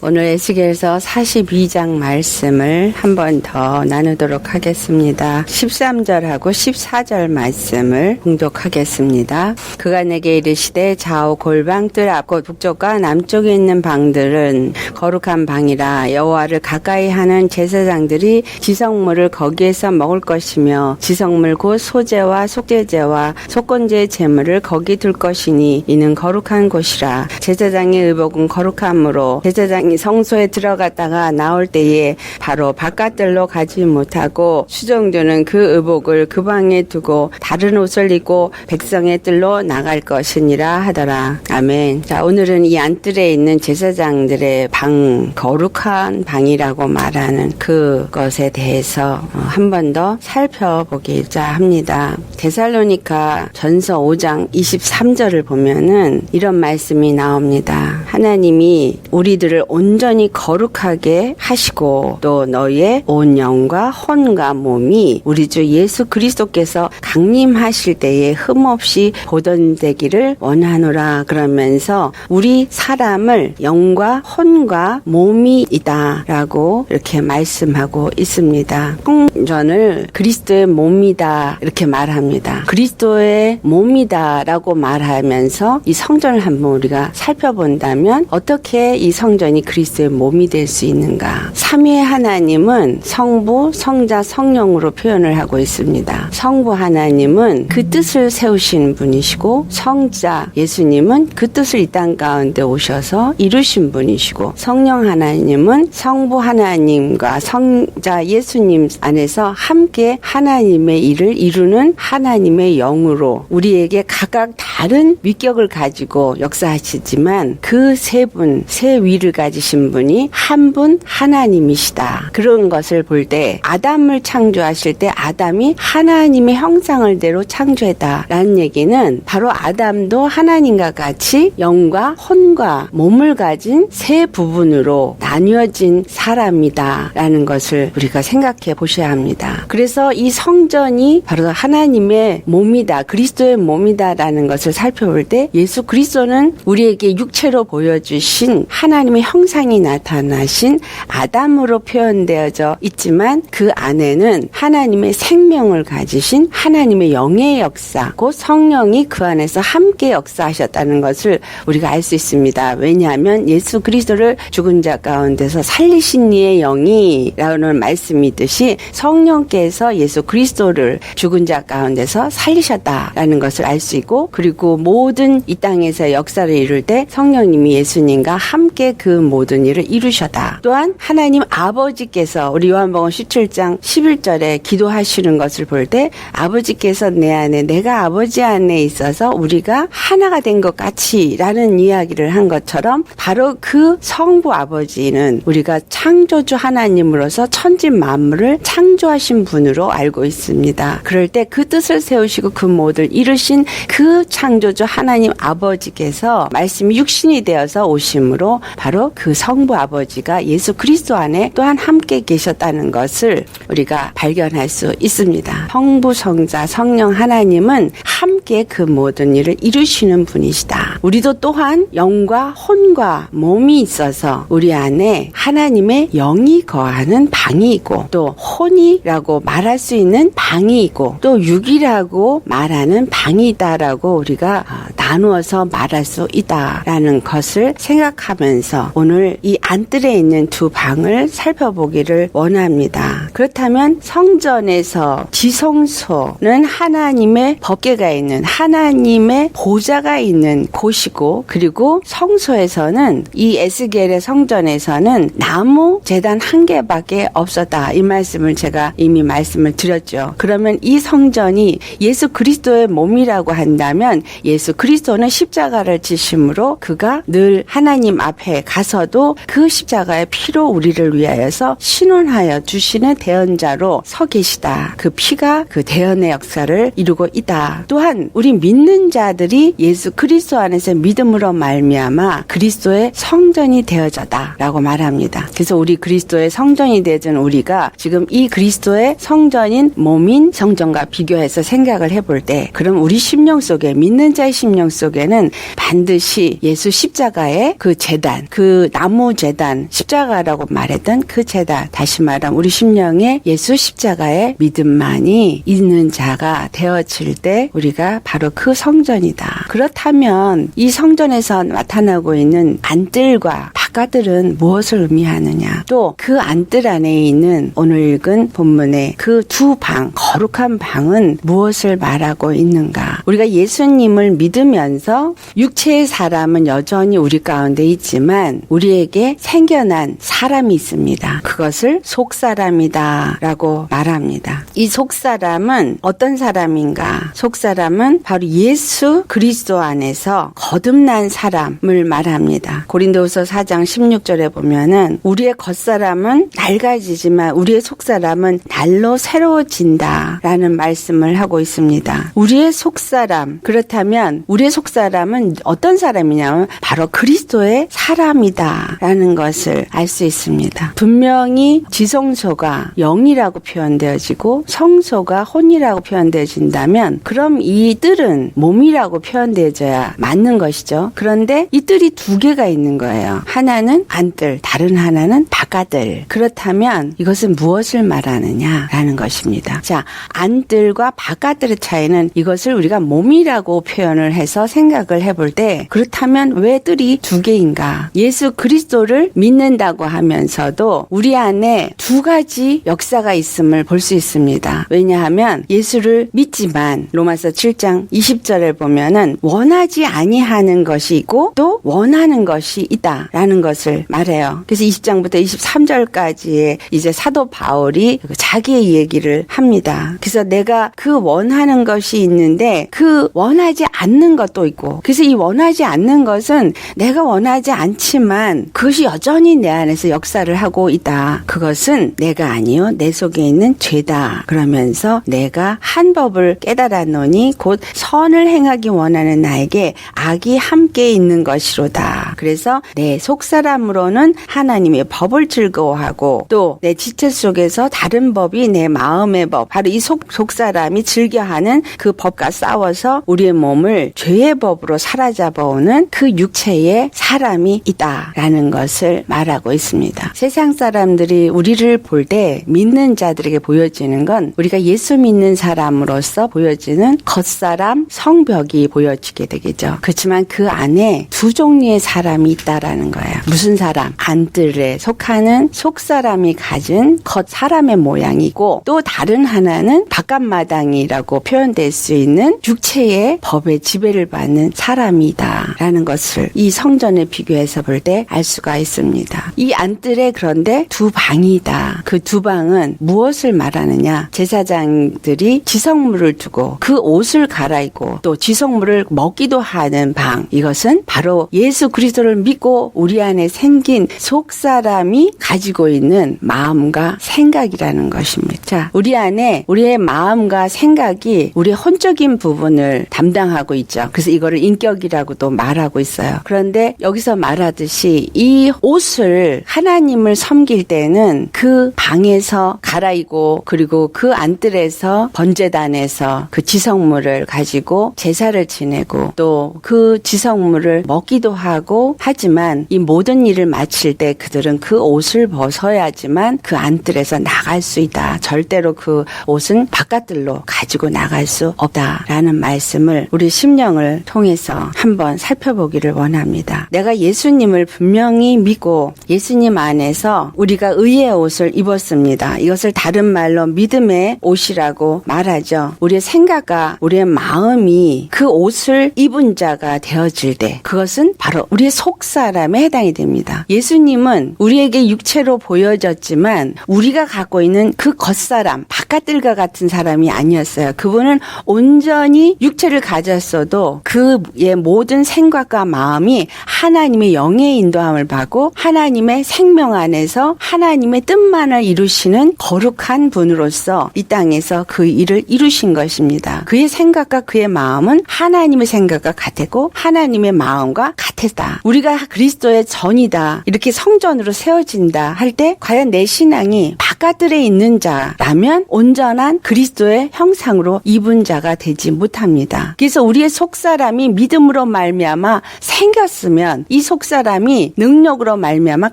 오늘 에스겔서 42장 말씀을 한 번 더 나누도록 하겠습니다. 13절하고 14절 말씀을 공독하겠습니다. 그가 내게 이르시되 좌우 골방 뜰 앞고 북쪽과 남쪽에 있는 방들은 거룩한 방이라 여호와를 가까이 하는 제사장들이 지성물을 거기에서 먹을 것이며 지성물 곧 소제와 속죄제와 속건제의 제물을 거기 둘 것이니 이는 거룩한 곳이라 제사장의 의복은 거룩함으로 제사장 이 성소에 들어갔다가 나올 때에 바로 바깥들로 가지 못하고 수종들은 그 의복을 그 방에 두고 다른 옷을 입고 백성의 뜰로 나갈 것이니라 하더라. 아멘. 자, 오늘은 이 안뜰에 있는 제사장들의 방, 거룩한 방이라고 말하는 그것에 대해서 한 번 더 살펴보고자 합니다. 데살로니카 전서 5장 23절을 보면은 이런 말씀이 나옵니다. 하나님이 우리들을 온전히 거룩하게 하시고 또 너의 온 영과 혼과 몸이 우리 주 예수 그리스도께서 강림하실 때에 흠없이 보존되기를 원하노라 그러면서 우리 사람을 영과 혼과 몸이 있다라고 이렇게 말씀하고 있습니다. 성전을 그리스도의 몸이다 이렇게 말합니다. 그리스도의 몸이다라고 말하면서 이 성전을 한번 우리가 살펴본다면 어떻게 이 성전이 그리스도의 몸이 될 수 있는가? 삼위의 하나님은 성부, 성자, 성령으로 표현을 하고 있습니다. 성부 하나님은 그 뜻을 세우신 분이시고 성자 예수님은 그 뜻을 이 땅 가운데 오셔서 이루신 분이시고 성령 하나님은 성부 하나님과 성자 예수님 안에서 함께 하나님의 일을 이루는 하나님의 영으로 우리에게 각각 다른 위격을 가지고 역사하시지만 그 세 분, 세 위를 가지 신 분이 한 분 하나님이시다. 그런 것을 볼 때 아담을 창조하실 때 아담이 하나님의 형상을 대로 창조했다라는 얘기는 바로 아담도 하나님과 같이 영과 혼과 몸을 가진 세 부분으로 나뉘어진 사람이다라는 것을 우리가 생각해 보셔야 합니다. 그래서 이 성전이 바로 하나님의 몸이다. 그리스도의 몸이다라는 것을 살펴볼 때 예수 그리스도는 우리에게 육체로 보여주신 하나님의 형상이 나타나신 아담으로 표현되어져 있지만 그 안에는 하나님의 생명을 가지신 하나님의 영의 역사, 곧 성령이 그 안에서 함께 역사하셨다는 것을 우리가 알 수 있습니다. 왜냐하면 예수 그리스도를 죽은 자 가운데서 살리신 이의 영이라는 말씀이 있듯이 성령께서 예수 그리스도를 죽은 자 가운데서 살리셨다라는 것을 알 수 있고 그리고 모든 이 땅에서 역사를 이룰 때 성령님이 예수님과 함께 그 모든 일을 이루셨다. 또한 하나님 아버지께서 우리 요한복음 17장 11절에 기도하시는 것을 볼 때 아버지께서 내 안에 내가 아버지 안에 있어서 우리가 하나가 된 것 같이라는 이야기를 한 것처럼 바로 그 성부 아버지는 우리가 창조주 하나님으로서 천지 만물을 창조하신 분으로 알고 있습니다. 그럴 때 그 뜻을 세우시고 그 모든 이루신 그 창조주 하나님 아버지께서 말씀이 육신이 되어서 오심으로 바로 그 성부 아버지가 예수 그리스도 안에 또한 함께 계셨다는 것을 우리가 발견할 수 있습니다. 성부 성자 성령 하나님은 함께 그 모든 일을 이루시는 분이시다. 우리도 또한 영과 혼과 몸이 있어서 우리 안에 하나님의 영이 거하는 방이 있고 또 혼이라고 말할 수 있는 방이 있고 또 육이라고 말하는 방이 있다라고 우리가 어, 나누어서 말할 수 있다라는 것을 생각하면서 오늘 이 안뜰에 있는 두 방을 살펴보기를 원합니다. 그렇다면 성전에서 지성소는 하나님의 법계가 있는 하나님의 보좌가 있는 곳이고 그리고 성소에서는 이 에스겔의 성전에서는 나무 재단 한 개밖에 없었다. 이 말씀을 제가 이미 말씀을 드렸죠. 그러면 이 성전이 예수 그리스도의 몸이라고 한다면 예수 그리스도는 십자가를 지심으로 그가 늘 하나님 앞에 가 서도 그 십자가의 피로 우리를 위하여서 신원하여 주시는 대언자로 서 계시다. 그 피가 그 대언의 역사를 이루고 있다. 또한 우리 믿는 자들이 예수 그리스도 안에서 믿음으로 말미암아 그리스도의 성전이 되어졌다라고 말합니다. 그래서 우리 그리스도의 성전이 되어진 우리가 지금 이 그리스도의 성전인 몸인 성전과 비교해서 생각을 해볼 때 그럼 우리 심령 속에 믿는 자의 심령 속에는 반드시 예수 십자가의 그 재단 그그 나무 재단 십자가라고 말했던 그 재단 다시 말하면 우리 심령에 예수 십자가의 믿음만이 있는 자가 되어질 때 우리가 바로 그 성전이다. 그렇다면 이 성전에서 나타나고 있는 안뜰과 바깥들은 무엇을 의미하느냐? 또 그 안뜰 안에 있는 오늘 읽은 본문의 그 두 방, 거룩한 방은 무엇을 말하고 있는가? 우리가 예수님을 믿으면서 육체의 사람은 여전히 우리 가운데 있지만 우리에게 생겨난 사람이 있습니다. 그것을 속사람이다 라고 말합니다. 이 속사람은 어떤 사람인가? 속사람은 바로 예수 그리스도 안에서 거듭난 사람을 말합니다. 고린도후서 4장 16절에 보면은 우리의 겉사람은 낡아지지만 우리의 속사람은 날로 새로워진다 라는 말씀을 하고 있습니다. 우리의 속사람 그렇다면 우리의 속사람은 어떤 사람이냐면 바로 그리스도의 사람이다 라는 것을 알 수 있습니다. 분명히 지성소가 영이라고 표현되어지고 성소가 혼이라고 표현되어진다면 그럼 이 뜰은 몸이라고 표현되어져야 맞는 것이죠. 그런데 이 뜰이 두 개가 있는 거예요. 하나 는 안뜰, 다른 하나는 바깥뜰. 그렇다면 이것은 무엇을 말하느냐라는 것입니다. 자, 안뜰과 바깥뜰의 차이는 이것을 우리가 몸이라고 표현을 해서 생각을 해볼 때 그렇다면 왜 뜰이 두 개인가? 예수 그리스도를 믿는다고 하면서도 우리 안에 두 가지 역사가 있음을 볼 수 있습니다. 왜냐하면 예수를 믿지만 로마서 7장 20절에 보면은 원하지 아니하는 것이 있고 또 원하는 것이 있다라는 것을 말해요. 그래서 20장부터 23절까지의 이제 사도 바울이 자기의 얘기를 합니다. 그래서 내가 그 원하는 것이 있는데 그 원하지 않는 것도 있고 그래서 이 원하지 않는 것은 내가 원하지 않지만 그것이 여전히 내 안에서 역사를 하고 있다. 그것은 내가 아니요 내 속에 있는 죄다. 그러면서 내가 한 법을 깨달았노니 곧 선을 행하기 원하는 나에게 악이 함께 있는 것이로다. 그래서 내 속 사람으로는 하나님의 법을 즐거워하고 또 내 지체 속에서 다른 법이 내 마음의 법, 바로 이 속, 속사람이 즐겨하는 그 법과 싸워서 우리의 몸을 죄의 법으로 사로잡아오는 그 육체의 사람이 있다라는 것을 말하고 있습니다. 세상 사람들이 우리를 볼 때 믿는 자들에게 보여지는 건 우리가 예수 믿는 사람으로서 보여지는 겉사람, 성벽이 보여지게 되겠죠. 그렇지만 그 안에 두 종류의 사람이 있다라는 거예요. 무슨 사람? 안뜰에 속하는 속사람이 가진 겉 사람의 모양이고 또 다른 하나는 바깥마당이라고 표현될 수 있는 육체의 법의 지배를 받는 사람이다 라는 것을 이 성전에 비교해서 볼 때 알 수가 있습니다. 이 안뜰에 그런데 두 방이다. 그 두 방은 무엇을 말하느냐? 제사장들이 지성물을 두고 그 옷을 갈아입고 또 지성물을 먹기도 하는 방. 이것은 바로 예수 그리스도를 믿고 우리 안에 생긴 속 사람이 가지고 있는 마음과 생각이라는 것입니다. 자, 우리 안에 우리의 마음과 생각이 우리의 혼적인 부분을 담당하고 있죠. 그래서 이거를 인격이라고도 말하고 있어요. 그런데 여기서 말하듯이 이 옷을 하나님을 섬길 때는 그 방에서 갈아입고 그리고 그 안뜰에서 번제단에서 그 지성물을 가지고 제사를 지내고 또 그 지성물을 먹기도 하고 하지만 이 모든 일을 마칠 때 그들은 그 옷을 벗어야지만 그 안뜰에서 나갈 수 있다. 절대로 그 옷은 바깥들로 가지고 나갈 수 없다라는 말씀을 우리 심령을 통해서 한번 살펴보기를 원합니다. 내가 예수님을 분명히 믿고 예수님 안에서 우리가 의의 옷을 입었습니다. 이것을 다른 말로 믿음의 옷이라고 말하죠. 우리의 생각과 우리의 마음이 그 옷을 입은 자가 되어질 때 그것은 바로 우리의 속 사람에 해당 이 됩니다. 예수님은 우리에게 육체로 보여졌지만 우리가 갖고 있는 그 겉사람, 바깥들과 같은 사람이 아니었어요. 그분은 온전히 육체를 가졌어도 그의 모든 생각과 마음이 하나님의 영의 인도함을 받고 하나님의 생명 안에서 하나님의 뜻만을 이루시는 거룩한 분으로서 이 땅에서 그 일을 이루신 것입니다. 그의 생각과 그의 마음은 하나님의 생각과 같았고 하나님의 마음과 같았다. 우리가 그리스도의 전이다. 이렇게 성전으로 세워진다 할 때 과연 내 신앙이 바깥 바깥들에 있는 자라면 온전한 그리스도의 형상으로 입은 자가 되지 못합니다. 그래서 우리의 속사람이 믿음으로 말미암아 생겼으면 이 속사람이 능력으로 말미암아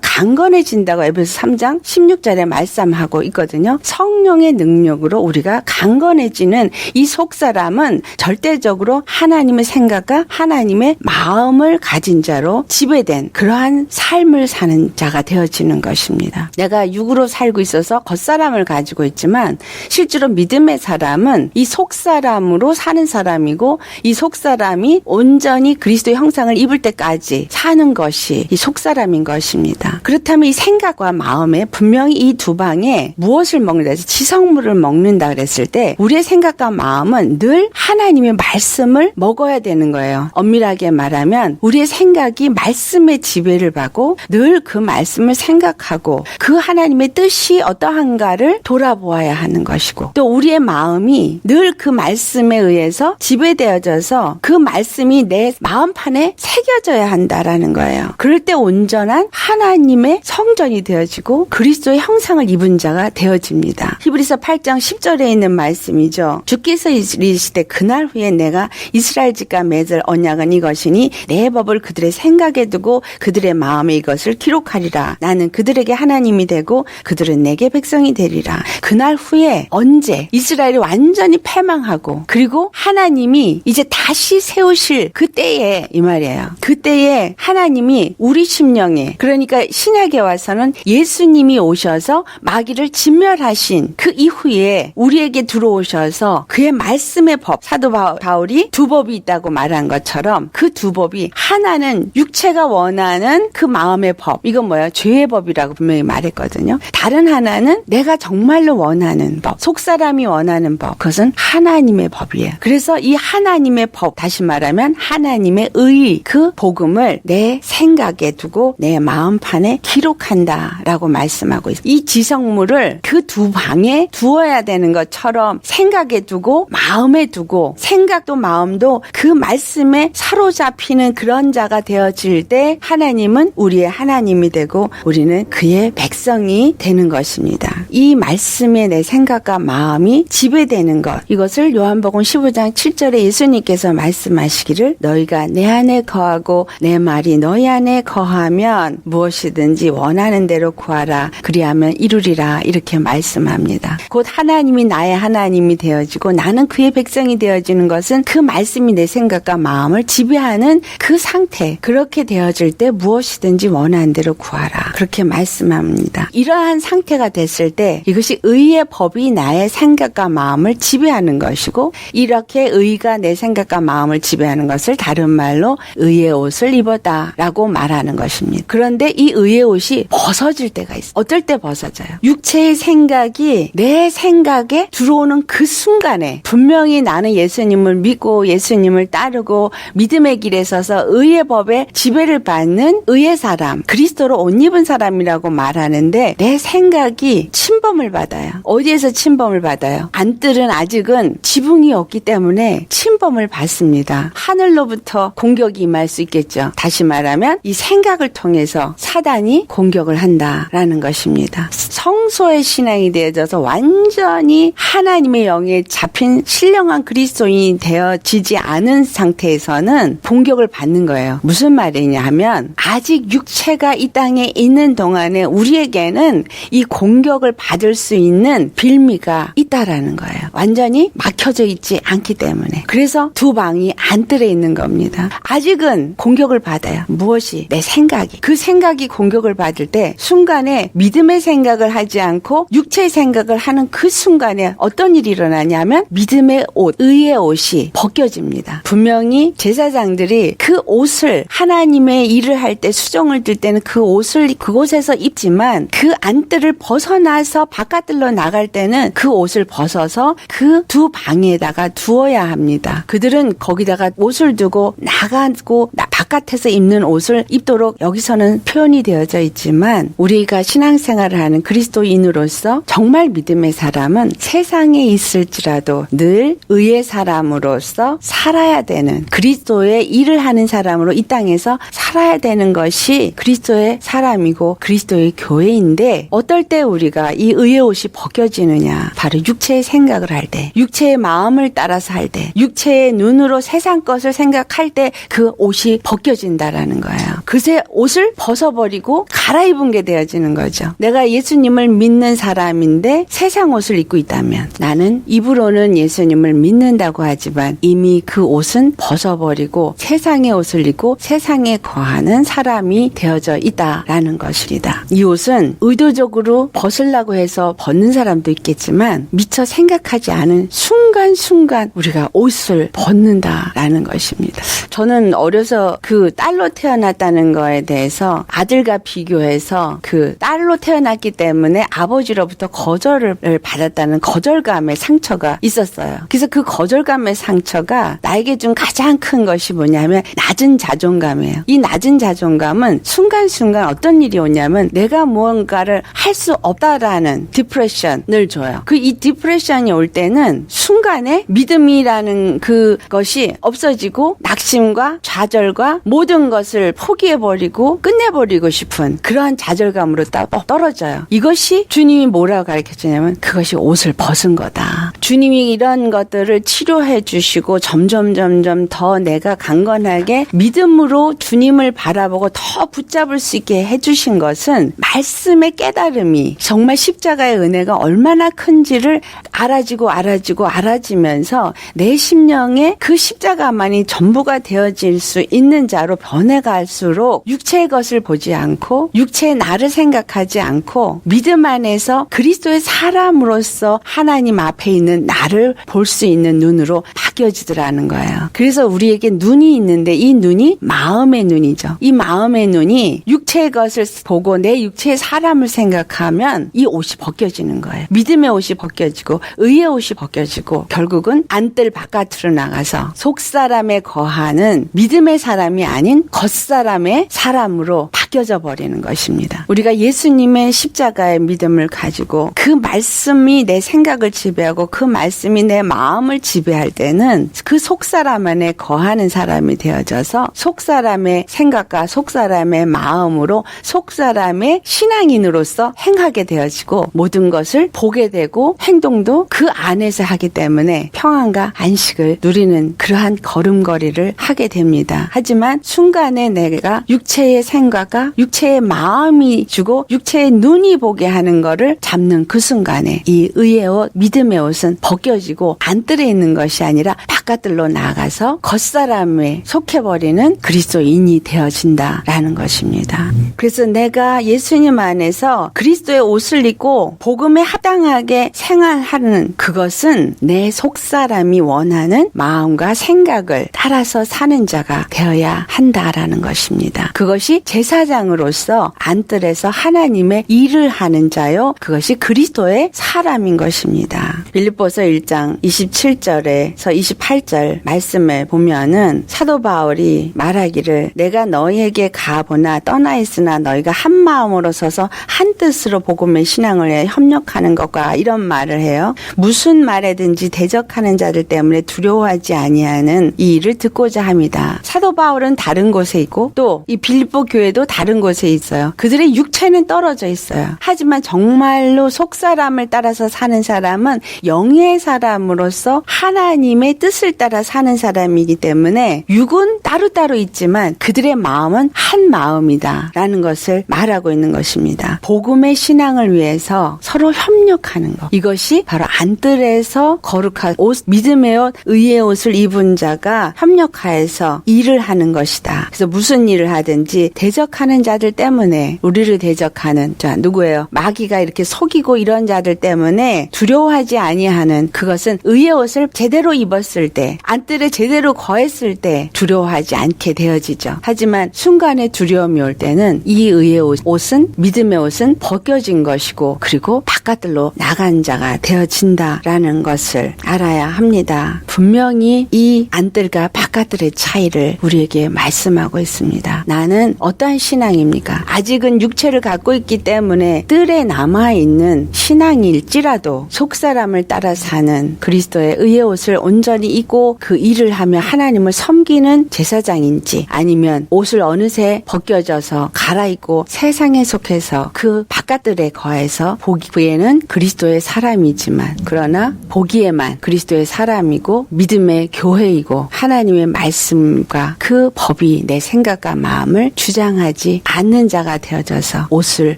강건해진다고 에베소 3장 16절에 말씀하고 있거든요. 성령의 능력으로 우리가 강건해지는 이 속사람은 절대적으로 하나님의 생각과 하나님의 마음을 가진 자로 지배된 그러한 삶을 사는 자가 되어지는 것입니다. 내가 육으로 살고 있어서 겉사람을 가지고 있지만 실제로 믿음의 사람은 이 속사람으로 사는 사람이고 이 속사람이 온전히 그리스도의 형상을 입을 때까지 사는 것이 이 속사람인 것입니다. 그렇다면 이 생각과 마음에 분명히 이 두 방에 무엇을 먹는다 해서 지성물을 먹는다 그랬을 때 우리의 생각과 마음은 늘 하나님의 말씀을 먹어야 되는 거예요. 엄밀하게 말하면 우리의 생각이 말씀의 지배 를 받고 늘 그 말씀을 생각하고 그 하나님의 뜻이 어떠한가를 돌아보아야 하는 것이고 또 우리의 마음이 늘 그 말씀에 의해서 지배되어져서 그 말씀이 내 마음판에 새겨져야 한다라는 거예요. 그럴 때 온전한 하나님의 성전이 되어지고 그리스도의 형상을 입은 자가 되어집니다. 히브리서 8장 10절에 있는 말씀이죠. 주께서 이르시되 그날 후에 내가 이스라엘 집과 맺을 언약은 이것이니 내 법을 그들의 생각에 두고 그들의 마음에 이것을 기록하리라. 나는 그들에게 하나님이 되고 그들은 내게 백성이 되리라. 그날 후에 언제 이스라엘이 완전히 패망하고 그리고 하나님이 이제 다시 세우실 그때에 이 말이에요. 그때에 하나님이 우리 심령에 그러니까 신약에 와서는 예수님이 오셔서 마귀를 진멸하신 그 이후에 우리에게 들어오셔서 그의 말씀의 법 사도 바- 바울이 두 법이 있다고 말한 것처럼 그 두 법이 하나는 육체가 원하는 그 마음의 법 이건 뭐야 죄의 법이라고 분명히 말했거든요. 다른 하나는 내가 정말로 원하는 법 속사람이 원하는 법 그것은 하나님의 법이에요. 그래서 이 하나님의 법 다시 말하면 하나님의 의 그 복음을 내 생각에 두고 내 마음판에 기록한다라고 말씀하고 있어요. 이 지성물을 그 두 방에 두어야 되는 것처럼 생각에 두고 마음에 두고 생각도 마음도 그 말씀에 사로잡히는 그런 자가 되어질 때 하나님 은 우리의 하나님이 되고 우리는 그의 백성이 되는 것입니다. 이 말씀에 내 생각과 마음이 지배되는 것 이것을 요한복음 15장 7절에 예수님께서 말씀하시기를 너희가 내 안에 거하고 내 말이 너희 안에 거하면 무엇이든지 원하는 대로 구하라 그리하면 이루리라 이렇게 말씀합니다. 곧 하나님이 나의 하나님이 되어지고 나는 그의 백성이 되어지는 것은 그 말씀이 내 생각과 마음을 지배하는 그 상태 그렇게 되어질 때 무엇 이든지 원하는 대로 구하라 그렇게 말씀합니다. 이러한 상태가 됐을 때 이것이 의의 법이 나의 생각과 마음을 지배하는 것이고 이렇게 의가 내 생각과 마음을 지배하는 것을 다른 말로 의의 옷을 입었다라고 말하는 것입니다. 그런데 이 의의 옷이 벗어질 때가 있어. 어떨 때 벗어져요? 육체의 생각이 내 생각에 들어오는 그 순간에 분명히 나는 예수님을 믿고 예수님을 따르고 믿음의 길에 서서 의의 법에 지배를 받는 의의 사람, 그리스도로 옷 입은 사람이라고 말하는데 내 생각이 침범을 받아요. 어디에서 침범을 받아요? 안뜰은 아직은 지붕이 없기 때문에 침범을 받습니다. 하늘로부터 공격이 임할 수 있겠죠. 다시 말하면 이 생각을 통해서 사단이 공격을 한다라는 것입니다. 성소의 신앙이 되어져서 완전히 하나님의 영에 잡힌 신령한 그리스도인이 되어지지 않은 상태에서는 공격을 받는 거예요. 무슨 말이냐 하면 아직 육체가 이 땅에 있는 동안에 우리에게는 이 공격을 받을 수 있는 빌미가 있다라는 거예요. 완전히 막혀져 있지 않기 때문에. 그래서 두 방이 안뜰에 있는 겁니다. 아직은 공격을 받아요. 무엇이? 내 생각이. 그 생각이 공격을 받을 때 순간에 믿음의 생각을 하지 않고 육체의 생각을 하는 그 순간에 어떤 일이 일어나냐면 믿음의 옷, 의의 옷이 벗겨집니다. 분명히 제사장들이 그 옷을 하나님의 일을 할때 수종을 들 때는 그 옷을 그곳에서 입지만 그 안뜰을 벗어나서 바깥들로 나갈 때는 그 옷을 벗어서 그 두 방에다가 두어야 합니다. 그들은 거기다가 옷을 두고 나가고 나- 바깥 바깥에서 입는 옷을 입도록 여기서는 표현이 되어져 있지만 우리가 신앙생활을 하는 그리스도인으로서 정말 믿음의 사람은 세상에 있을지라도 늘 의의 사람으로서 살아야 되는 그리스도의 일을 하는 사람으로 이 땅에서 살아야 되는 것이 그리스도의 사람이고 그리스도의 교회인데 어떨 때 우리가 이 의의 옷이 벗겨지느냐? 바로 육체의 생각을 할 때 육체의 마음을 따라서 할 때 육체의 눈으로 세상 것을 생각할 때 그 옷이 벗겨 진다라는 거예요. 그새 옷을 벗어버리고 갈아입은 게 되어지는 거죠. 내가 예수님을 믿는 사람인데 세상 옷을 입고 있다면 나는 입으로는 예수님을 믿는다고 하지만 이미 그 옷은 벗어버리고 세상의 옷을 입고 세상에 거하는 사람이 되어져 있다라는 것이다. 이 옷은 의도적으로 벗으려고 해서 벗는 사람도 있겠지만 미처 생각하지 않은 순간순간 우리가 옷을 벗는다라는 것입니다. 저는 어려서 그 딸로 태어났다는 거에 대해서 아들과 비교해서 그 딸로 태어났기 때문에 아버지로부터 거절을 받았다는 거절감의 상처가 있었어요. 그래서 그 거절감의 상처가 나에게 준 가장 큰 것이 뭐냐면 낮은 자존감이에요. 이 낮은 자존감은 순간순간 어떤 일이 오냐면 내가 무언가를 할 수 없다라는 디프레션을 줘요. 그 이 디프레션이 올 때는 순간에 믿음이라는 그 것이 없어지고 낙심과 좌절과 모든 것을 포기해버리고 끝내버리고 싶은 그러한 좌절감으로 따- 떨어져요. 이것이 주님이 뭐라고 가르쳐 주냐면 그것이 옷을 벗은 거다. 주님이 이런 것들을 치료해 주시고 점점 점점 더 내가 강건하게 믿음으로 주님을 바라보고 더 붙잡을 수 있게 해 주신 것은 말씀의 깨달음이 정말 십자가의 은혜가 얼마나 큰지를 알아지고 알아지고 알아지면서 내 심령에 그 십자가만이 전부가 되어질 수 있는 자로 변해갈수록 육체의 것을 보지 않고 육체의 나를 생각하지 않고 믿음 안에서 그리스도의 사람으로서 하나님 앞에 있는 나를 볼 수 있는 눈으로 바뀌어지더라는 거예요. 그래서 우리에게 눈이 있는데 이 눈이 마음의 눈이죠. 이 마음의 눈이 육체의 것을 보고 내 육체의 사람을 생각하면 이 옷이 벗겨지는 거예요. 믿음의 옷이 벗겨지고 의의 옷이 벗겨지고 결국은 안뜰 바깥으로 나가서 속 사람에 거하는 믿음의 사람 이 아닌 겉 사람의 사람으로 바뀌어져 버리는 것입니다. 우리가 예수님의 십자가의 믿음을 가지고 그 말씀이 내 생각을 지배하고 그 말씀이 내 마음을 지배할 때는 그 속 사람 안에 거하는 사람이 되어져서 속 사람의 생각과 속 사람의 마음으로 속 사람의 신앙인으로서 행하게 되어지고 모든 것을 보게 되고 행동도 그 안에서 하기 때문에 평안과 안식을 누리는 그러한 걸음걸이를 하게 됩니다. 하지만 순간에 내가 육체의 생각과 육체의 마음이 주고 육체의 눈이 보게 하는 거를 잡는 그 순간에 이 의의 옷, 믿음의 옷은 벗겨지고 안뜰에 있는 것이 아니라 바깥들로 나가서 겉사람에 속해버리는 그리스도인이 되어진다라는 것입니다. 그래서 내가 예수님 안에서 그리스도의 옷을 입고 복음에 합당하게 생활하는 그것은 내 속사람이 원하는 마음과 생각을 따라서 사는 자가 되어야 한다라는 것입니다. 그것이 제사장으로서 안뜰에서 하나님의 일을 하는 자요. 그것이 그리스도의 사람인 것입니다. 빌립보서 1장 27절에서 28절 말씀을 보면은 사도 바울이 말하기를 내가 너희에게 가보나 떠나 있으나 너희가 한 마음으로 서서 한 뜻으로 복음의 신앙을 협력하는 것과 이런 말을 해요. 무슨 말에든지 대적하는 자들 때문에 두려워하지 아니하는 이 일을 듣고자 합니다. 사도 바울은 다른 곳에 있고 또 이 빌립보 교회도 다른 곳에 있어요. 그들의 육체는 떨어져 있어요. 하지만 정말로 속 사람을 따라서 사는 사람은 영의 사람으로서 하나님의 뜻을 따라 사는 사람이기 때문에 육은 따로따로 있지만 그들의 마음은 한 마음이다 라는 것을 말하고 있는 것입니다. 복음의 신앙을 위해서 서로 협력하는 것. 이것이 바로 안뜰에서 거룩한 옷, 믿음의 옷, 의의 옷을 입은 자가 협력하여서 일을 하는 것이다. 그래서 무슨 일을 하든지 대적하는 자들 때문에 우리를 대적하는 자 누구예요? 마귀가 이렇게 속이고 이런 자들 때문에 두려워하지 아니하는 그것은 의의 옷을 제대로 입었을 때, 안뜰에 제대로 거했을 때 두려워하지 않게 되어지죠. 하지만 순간에 두려움이 올 때는 이 의의 옷- 옷은 믿음의 옷은 벗겨진 것이고 그리고 바깥으로 나간 자가 되어진다라는 것을 알아야 합니다. 분명히 이 안뜰과 바깥들의 차이를 우리에게 말씀하고 있습니다. 나는 어떠한 신앙입니까? 아직은 육체를 갖고 있기 때문에 뜰에 남아 있는 신앙일지라도 속 사람을 따라 사는 그리스도의 의의 옷을 온전히 입고 그 일을 하며 하나님을 섬기는 제사장인지 아니면 옷을 어느새 벗겨져서 갈아입고 세상에 속해서 그 바깥들에 거해서 보기에는 그리스도의 사람이지만 그러나 보기에만 그리스도의 사람이고 믿음의 교회이고 하나님의 말씀과 그 법이 내 생각과 마음을 주장하지 않는 자가 되어져서 옷을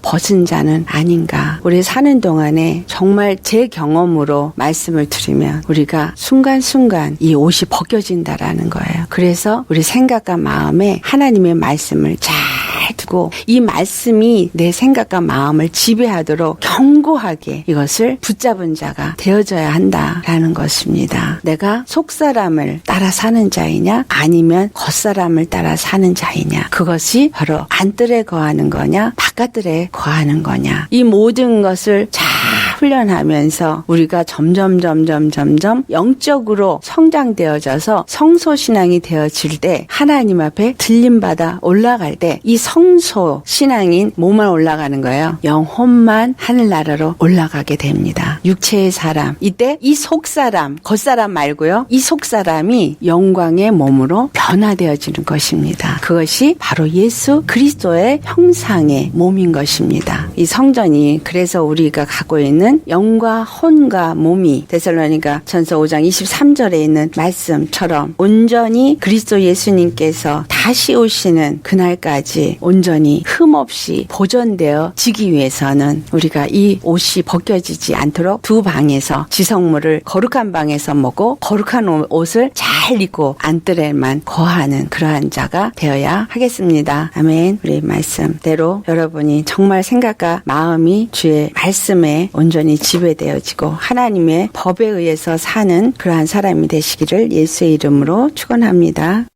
벗은 자는 아닌가. 우리 사는 동안에 정말 제 경험으로 말씀을 드리면 우리가 순간순간 이 옷이 벗겨진다라는 거예요. 그래서 우리 생각과 마음에 하나님의 말씀을 잘 두고 이 말씀이 내 생각과 마음을 지배하도록 견고하게 이것을 붙잡은 자가 되어져야 한다라는 것입니다. 내가 속사람을 따라 사는 자이냐 아니면 겉사람을 따라 사는 자이냐 그것이 바로 안뜰에 거하는 거냐 바깥뜰에 거하는 거냐 이 모든 것을 잘 훈련하면서 우리가 점점 점점 점점 영적으로 성장되어져서 성소 신앙이 되어질 때 하나님 앞에 들림 받아 올라갈 때 이 성소 신앙인 몸만 올라가는 거예요. 영혼만 하늘나라로 올라가게 됩니다. 육체의 사람 이때 이 속사람 겉사람 말고요. 이 속사람이 영광의 몸으로 변화되어지는 것입니다. 그것이 바로 예수 그리스도의 형상의 몸인 것입니다. 이 성전이 그래서 우리가 갖고 있는 영과 혼과 몸이 데살로니가 전서 5장 23절에 있는 말씀처럼 온전히 그리스도 예수님께서 다시 오시는 그날까지 온전히 흠없이 보존되어 지기 위해서는 우리가 이 옷이 벗겨지지 않도록 두 방에서 지성물을 거룩한 방에서 먹고 거룩한 옷- 옷을 잘 입고 안뜰에만 거하는 그러한 자가 되어야 하겠습니다. 아멘. 우리 말씀대로 여러분이 정말 생각과 마음이 주의 말씀에 온 전히 지배되어지고 하나님의 법에 의해서 사는 그러한 사람이 되시기를 예수의 이름으로 축원합니다.